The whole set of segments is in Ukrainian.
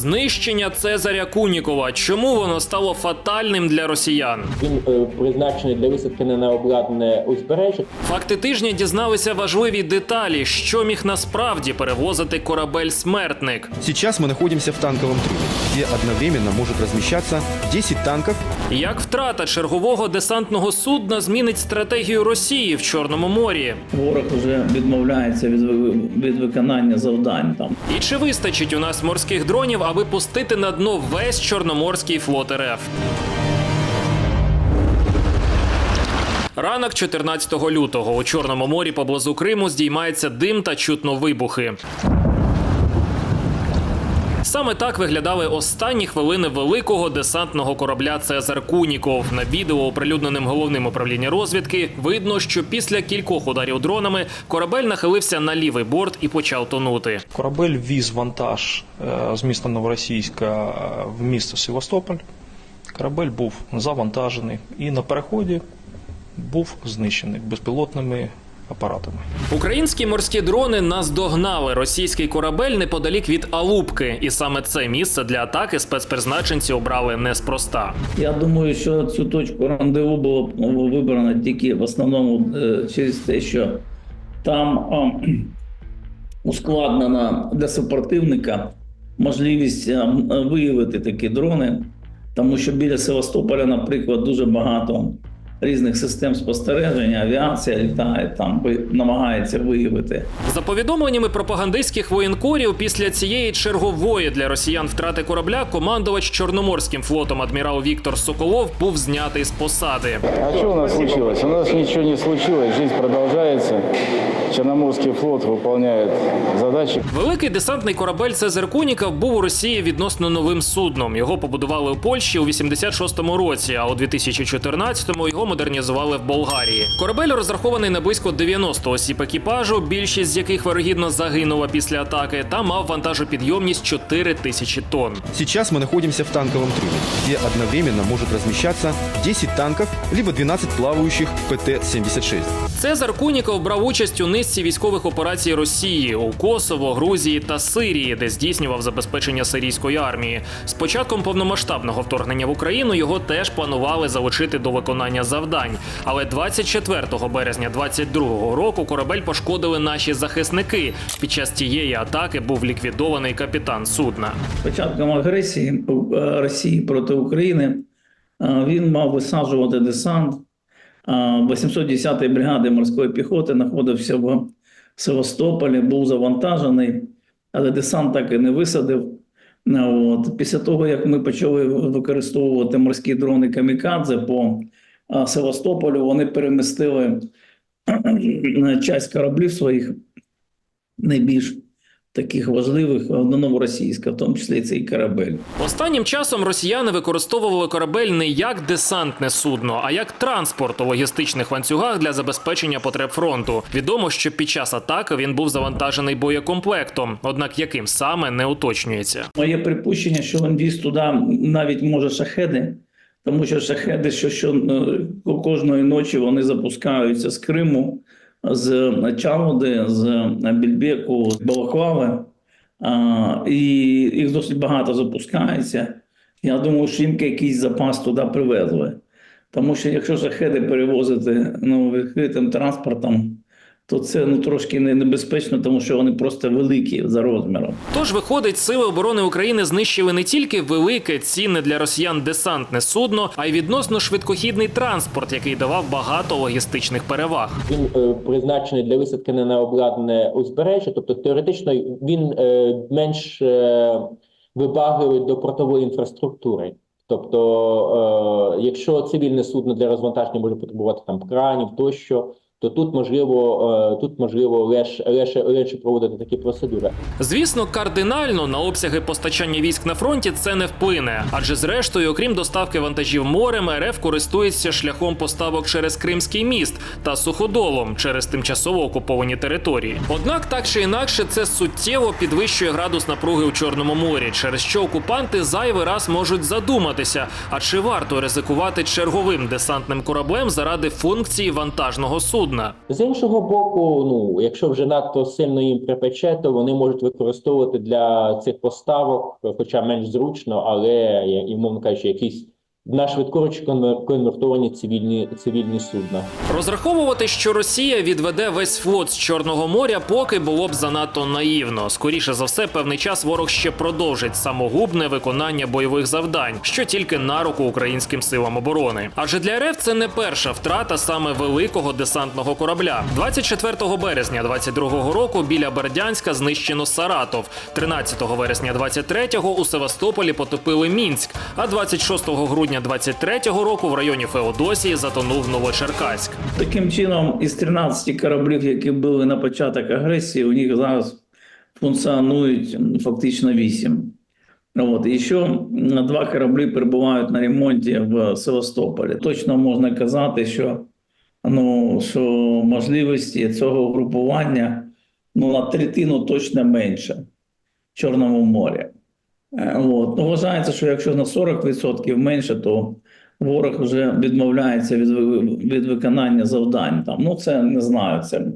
Знищення Цезаря Кунікова. Чому воно стало фатальним для росіян? Він е, призначений для висадки на необладнане узбережжя. Факти тижня дізналися важливі деталі, що міг насправді перевозити корабель смертник. Сейчас мы находимся в танковом трюме, где одновременно может размещаться 10 танков Як втрата чергового десантного судна змінить стратегію Росії в Чорному морі? Ворог вже відмовляється від, ви- від виконання завдань там. І чи вистачить у нас морських дронів, аби пустити на дно весь Чорноморський флот РФ? Ранок 14 лютого у Чорному морі поблизу Криму здіймається дим та чутно вибухи. Саме так виглядали останні хвилини великого десантного корабля Цезар Куніков. На відео, оприлюдненим головним управління розвідки, видно, що після кількох ударів дронами корабель нахилився на лівий борт і почав тонути. Корабель віз вантаж е, з міста Новоросійська е, в місто Севастополь. Корабель був завантажений і на переході був знищений безпілотними апаратами. Українські морські дрони наздогнали російський корабель неподалік від Алубки, і саме це місце для атаки спецпризначенці обрали неспроста. Я думаю, що цю точку рандеву було ну, вибрано тільки в основному е, через те, що там ускладнена для супротивника можливість виявити такі дрони, тому що біля Севастополя, наприклад, дуже багато різних систем спостереження, авіація літає там, намагається виявити. За повідомленнями пропагандистських воєнкорів, після цієї чергової для росіян втрати корабля командувач Чорноморським флотом адмірал Віктор Соколов був знятий з посади. А что у нас случилось? У нас ничего не случилось, жизнь продолжается. Черноморский флот выполняет задачи. Великий десантний корабель Цезар Куніков був у Росії відносно новим судном. Його побудували у Польщі у 86-му році, а у 2014-му його модернізували в Болгарії. Корабель розрахований на близько 90 осіб екіпажу, більшість з яких вирогідно загинула після атаки, та мав вантажопідйомність 4 тисячі тонн. Зараз ми знаходимося в танковому трюмі, де одновременно можуть розміщатися 10 танків, либо 12 плаваючих ПТ-76. Цезар Куніков брав участь у низці військових операцій Росії у Косово, Грузії та Сирії, де здійснював забезпечення сирійської армії. З початком повномасштабного вторгнення в Україну його теж планували залучити до виконання завдань. Але 24 березня 22 року корабель пошкодили наші захисники. Під час цієї атаки був ліквідований капітан судна. початком агресії е, Росії проти України е, він мав висаджувати десант. Е, 810-ї бригади морської піхоти знаходився в Севастополі, був завантажений, але десант так і не висадив. Ну, От. Після того, як ми почали використовувати морські дрони Камікадзе по Севастополю, вони перемістили часть кораблів своїх найбільш таких важливих до новоросійська, в тому числі цей корабель. Останнім часом росіяни використовували корабель не як десантне судно, а як транспорт у логістичних ланцюгах для забезпечення потреб фронту. Відомо, що під час атаки він був завантажений боєкомплектом, однак яким саме не уточнюється. Моє припущення, що він віз туди навіть може шахеди, тому що шахеди, що, що е, кожної ночі вони запускаються з Криму, з Чауди, з Більбеку, з Балаклави. І їх досить багато запускається. Я думаю, що їм якийсь запас туди привезли. Тому що якщо шахеди перевозити ну, відкритим транспортом, то це ну, трошки не- небезпечно, тому що вони просто великі за розміром. Тож виходить, сили оборони України знищили не тільки велике цінне для росіян десантне судно, а й відносно швидкохідний транспорт, який давав багато логістичних переваг. Він е, призначений для висадки на необладнане узбережжя. Тобто теоретично він е, менш е, вибагливий до портової інфраструктури. Тобто, е, якщо цивільне судно для розвантаження може потребувати там кранів тощо, то тут можливо е, тут можливо легше, легше, легше проводити такі процедури. Звісно, кардинально на обсяги постачання військ на фронті це не вплине, адже зрештою, окрім доставки вантажів морем, РФ користується шляхом поставок через Кримський міст та суходолом через тимчасово окуповані території. Однак, так чи інакше, це суттєво підвищує градус напруги у Чорному морі, через що окупанти зайвий раз можуть задуматися, а чи варто ризикувати черговим десантним кораблем заради функції вантажного судна? Судна. З іншого боку, ну якщо вже надто сильно їм припече, то вони можуть використовувати для цих поставок, хоча менш зручно, але я- і кажучи, якісь на швидкоруч конвертовані цивільні цивільні судна. Розраховувати, що Росія відведе весь флот з Чорного моря, поки було б занадто наївно. Скоріше за все, певний час ворог ще продовжить самогубне виконання бойових завдань, що тільки на руку українським силам оборони. Адже для РФ це не перша втрата саме великого десантного корабля. 24 березня 22 року біля Бердянська знищено Саратов. 13 вересня 23-го у Севастополі потопили Мінськ. А 26 грудня 23-го року в районі Феодосії затонув Новочеркаськ. Таким чином, із 13 кораблів, які були на початок агресії, у них зараз функціонують фактично 8. От. І ще два кораблі перебувають на ремонті в Севастополі. Точно можна казати, що, ну, що можливості цього угрупування ну, на третину точно менше в Чорному морі. Е, От. Ну, вважається, що якщо на 40% менше, то ворог вже відмовляється від, від виконання завдань. Там. Ну, це не знаю, це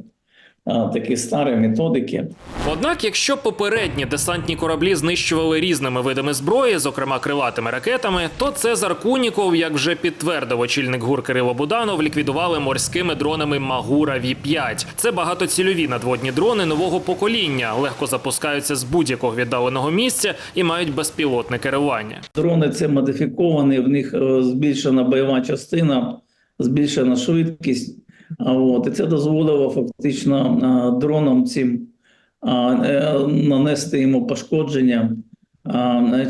такі старі методики. Однак, якщо попередні десантні кораблі знищували різними видами зброї, зокрема крилатими ракетами, то Цезар Куніков, як вже підтвердив очільник ГУР Кирило Буданов, ліквідували морськими дронами Магура Ві-5. Це багатоцільові надводні дрони нового покоління, легко запускаються з будь-якого віддаленого місця і мають безпілотне керування. Дрони це модифіковані, в них е, збільшена бойова частина, збільшена швидкість. От, і це дозволило фактично дронам цим е, нанести йому пошкодження,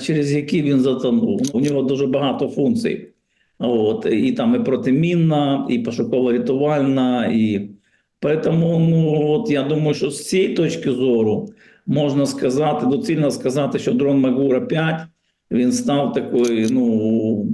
через які він затонув. У нього дуже багато функцій. От, і там і протимінна, і пошуково-рятувальна, і Поэтому, ну, от я думаю, що з цієї точки зору можна сказати, доцільно сказати, що дрон Магура 5 він став такою ну,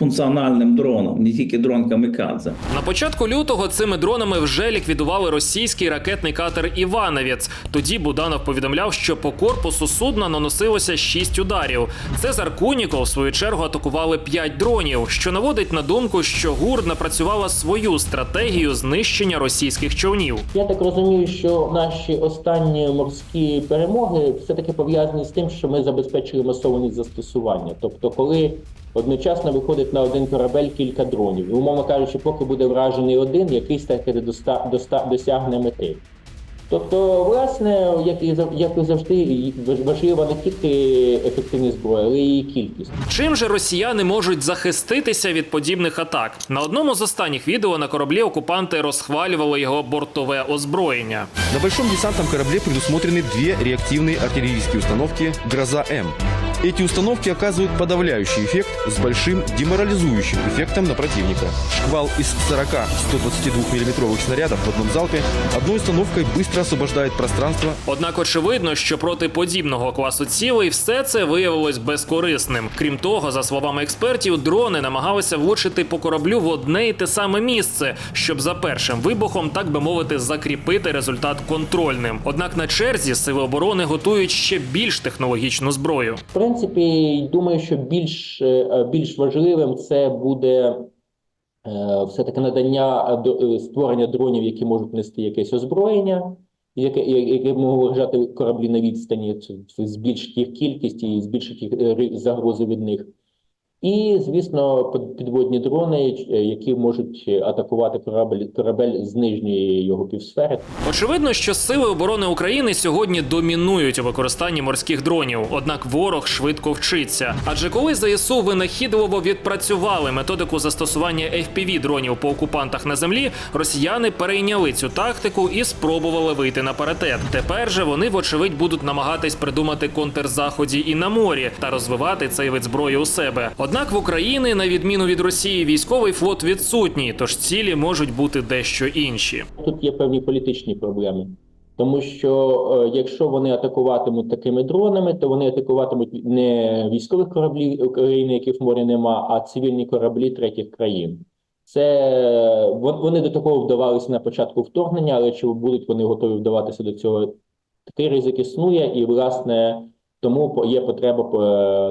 багатофункціональним дроном, не тільки дрон Камікадзе. На початку лютого цими дронами вже ліквідували російський ракетний катер Івановець. Тоді Буданов повідомляв, що по корпусу судна наносилося шість ударів. Цезар Куніков, в свою чергу, атакували п'ять дронів, що наводить на думку, що ГУР напрацювала свою стратегію знищення російських човнів. Я так розумію, що наші останні морські перемоги все-таки пов'язані з тим, що ми забезпечили масованість застосування. Тобто, коли одночасно виходить на один корабель кілька дронів, і, умовно кажучи, поки буде вражений один, якийсь таки доста, доста, досягне мети. Тобто, власне, як і як і завжди, важлива не тільки ефективність зброї, але й її кількість. Чим же росіяни можуть захиститися від подібних атак? На одному з останніх відео на кораблі окупанти розхвалювали його бортове озброєння. На большом десантном корабле предусмотрены две реактивные артиллерийские установки «Гроза-М». Эти установки оказывают подавляющий эффект с большим деморализующим эффектом на противника. Шквал из 40 122 миллиметровых снарядов в одном залпе одной установкой быстро освобождает пространство Однак очевидно, що проти подібного класу цілей все це виявилось безкорисним. Крім того, за словами експертів, дрони намагалися влучити по кораблю в одне і те саме місце, щоб за першим вибухом, так би мовити, закріпити результат контрольним. Однак на черзі сили оборони готують ще більш технологічну зброю. Принципі, думаю, що більш, е, більш важливим це буде е, все-таки надання е, створення дронів, які можуть нести якесь озброєння, яке, яке можуть вражати кораблі на відстані, це їх кількість і збільшить їх, загрози від них. І, звісно, під- підводні дрони, е, які можуть атакувати корабель, корабель з нижньої його півсфери. Очевидно, що сили оборони України сьогодні домінують у використанні морських дронів. Однак ворог швидко вчиться. Адже коли ЗСУ винахідливо відпрацювали методику застосування fpv дронів по окупантах на землі, росіяни перейняли цю тактику і спробували вийти на паритет. Тепер же вони, вочевидь, будуть намагатись придумати контрзаході і на морі та розвивати цей вид зброї у себе. Однак в Україні, на відміну від Росії, військовий флот відсутній, тож цілі можуть бути дещо інші. Тут є певні політичні проблеми. Тому що е, якщо вони атакуватимуть такими дронами, то вони атакуватимуть не військових кораблів України, яких в морі нема, а цивільні кораблі третіх країн. Це вон- вони до такого вдавалися на початку вторгнення, але чи будуть вони готові вдаватися до цього? Такий ризик існує, і власне Тому є потреба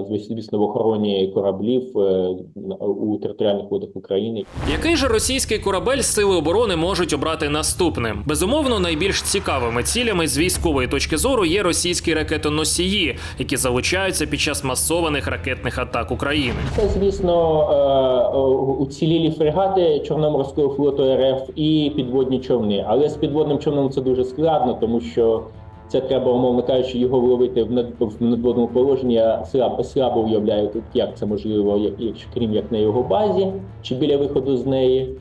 е, звісно в охороні кораблів е, у територіальних водах України. Який же російський корабель сили оборони можуть обрати наступним? Безумовно, найбільш цікавими цілями з військової точки зору є російські ракетоносії, які залучаються під час масованих ракетних атак України. Це, звісно, е, уцілілі фрегати Чорноморського флоту РФ і підводні човни. Але з підводним човном це дуже складно, тому що це треба, умовно кажучи, його вловити в над- в надводному положенні. Я слабо, слабо уявляю тут, як це можливо, як- крім як на його базі чи біля виходу з неї.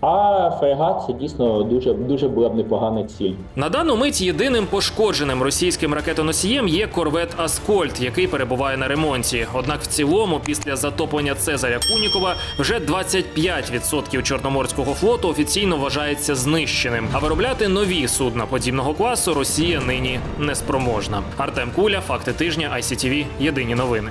А фрегат це дійсно дуже дуже була б непогана ціль. На дану мить єдиним пошкодженим російським ракетоносієм є корвет Аскольд, який перебуває на ремонті. Однак в цілому, після затоплення Цезаря Кунікова, вже 25% чорноморського флоту офіційно вважається знищеним. А виробляти нові судна подібного класу Росія нині не спроможна. Артем Куля, факти тижня, ICTV, Єдині новини.